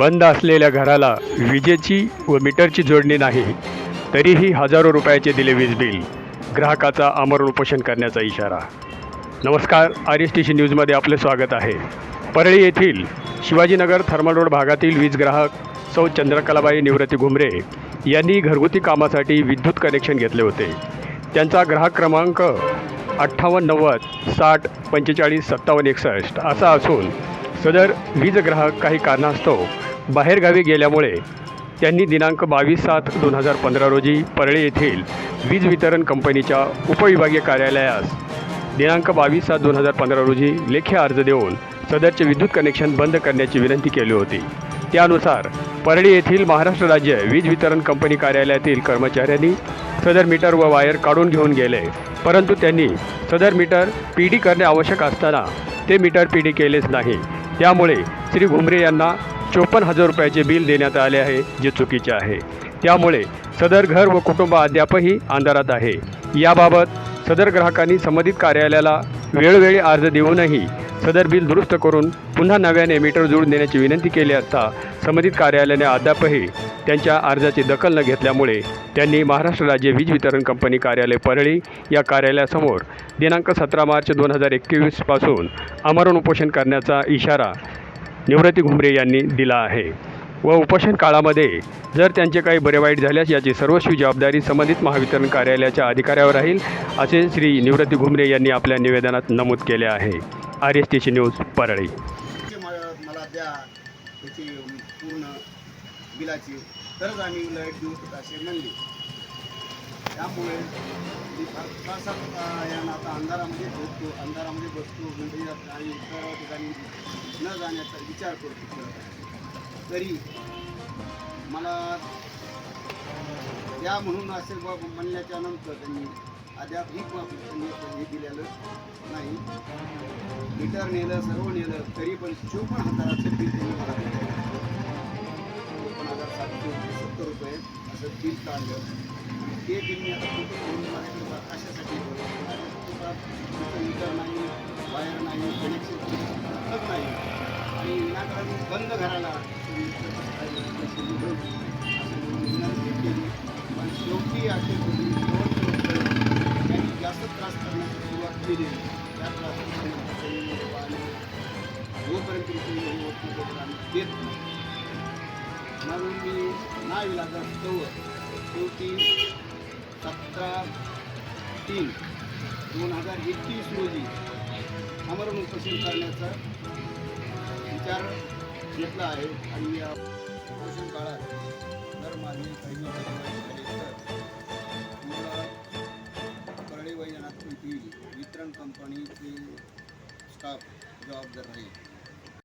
बंद असलेल्या घराला विजेची व मीटरची जोडणी नाही तरीही हजारो रुपयाचे दिले वीज बिल. ग्राहकाचा आमरण उपोषण करण्याचा इशारा. नमस्कार आर एस टी सी न्यूजमध्ये आपले स्वागत आहे. परळी येथील शिवाजीनगर थर्मल रोड भागातील वीज ग्राहक सौ. चंद्रकलाबाई निवृत्ती घुमरे यांनी घरगुती कामासाठी विद्युत कनेक्शन घेतले होते. त्यांचा ग्राहक क्रमांक अठ्ठावन्न नव्वद साठ पंचेचाळीस सत्तावन्न एकसष्ट असा असून सदर वीज ग्राहक काही कारणास्तव बाहेरगावी गेल्यामुळे त्यांनी दिनांक बावीस सात दोन हजार पंधरा रोजी परळी येथील वीज वितरण कंपनीच्या उपविभागीय कार्यालयास दिनांक बावीस सात दोन हजार पंधरा रोजी लेखी अर्ज देऊन सदरचे विद्युत कनेक्शन बंद करण्याची विनंती केली होती. त्यानुसार परळी येथील महाराष्ट्र राज्य वीज वितरण कंपनी कार्यालयातील कर्मचाऱ्यांनी सदर मीटर व वायर काढून घेऊन गेले. परंतु त्यांनी सदर मीटर पी डी करणे आवश्यक असताना ते मीटर पी डी केलेच नाही. त्यामुळे श्री घुमरे यांना चोपन्न हजार रुपयाचे बिल देण्यात आले आहे जे चुकीचे आहे. त्यामुळे सदर घर व कुटुंब अद्यापही अंधारात आहे. याबाबत सदर ग्राहकांनी संबंधित कार्यालयाला वेळोवेळी अर्ज देऊनही सदर बिल दुरुस्त करून पुन्हा नव्याने मीटर जोडून देण्याची विनंती केली असता संबंधित कार्यालयाने अद्यापही त्यांच्या अर्जाची दखल न घेतल्यामुळे त्यांनी महाराष्ट्र राज्य वीज वितरण कंपनी कार्यालय परळी या कार्यालयासमोर दिनांक सतरा मार्च दोन हजार एकवीसपासून आमरण उपोषण करण्याचा इशारा निवृत्ती घुमरे यांनी दिला आहे. व उपोषण काळामध्ये जर त्यांचे काही बरे वाईट झाल्यास याची सर्वस्वी जबाबदारी संबंधित महावितरण कार्यालयाच्या अधिकाऱ्यावर राहील असे श्री निवृत्ती घुमरे यांनी आपल्या निवेदनात नमूद केले आहे. R S T C news Parli. मला द्या पूर्ण बिलाची तरच आम्ही लाइट देऊ असे म्हणले. त्यामुळे मी फार फारसा यांना आता अंधारामध्ये झोपतो. अंधारामध्ये बसतो. म्हणजे आणि इतर ठिकाणी न जाण्याचा विचार करतो. तरी मला या म्हणून असे बाबा म्हणल्याच्या नंतर त्यांनी अद्याप ही त्यांनी हे दिलेलं नाही. मीटर नेलं सर्व नेलं तरी पण चोपन्न हजाराचं बिल त्यांनी मला दिलं. चोपन्न हजार सातशे सत्तर रुपये असं बिल काढलं. ते बिल मी आता कुठे घेऊन कशासाठी मीटर नाही वायर नाही कनेक्शन नाही आणि विनाकारण बंद घराला विनंती केली. पण शेवटी असे त्यांनी जास्त त्रास करण्याची सुरुवात केली. त्या त्रासापर्यंत जोपर्यंत होत आम्ही देत नाही. म्हणून मी नाही लागत शेवटी सतरा तीन दोन हजार एकवीस रोजी अमरण उपोषण करण्याचा विचार घेतला आहे. आणि या उपोषण काळात जर माझी काही तर मला परळी वैजनाथ वितरण कंपनीचे स्टाफ जबाबदार राहील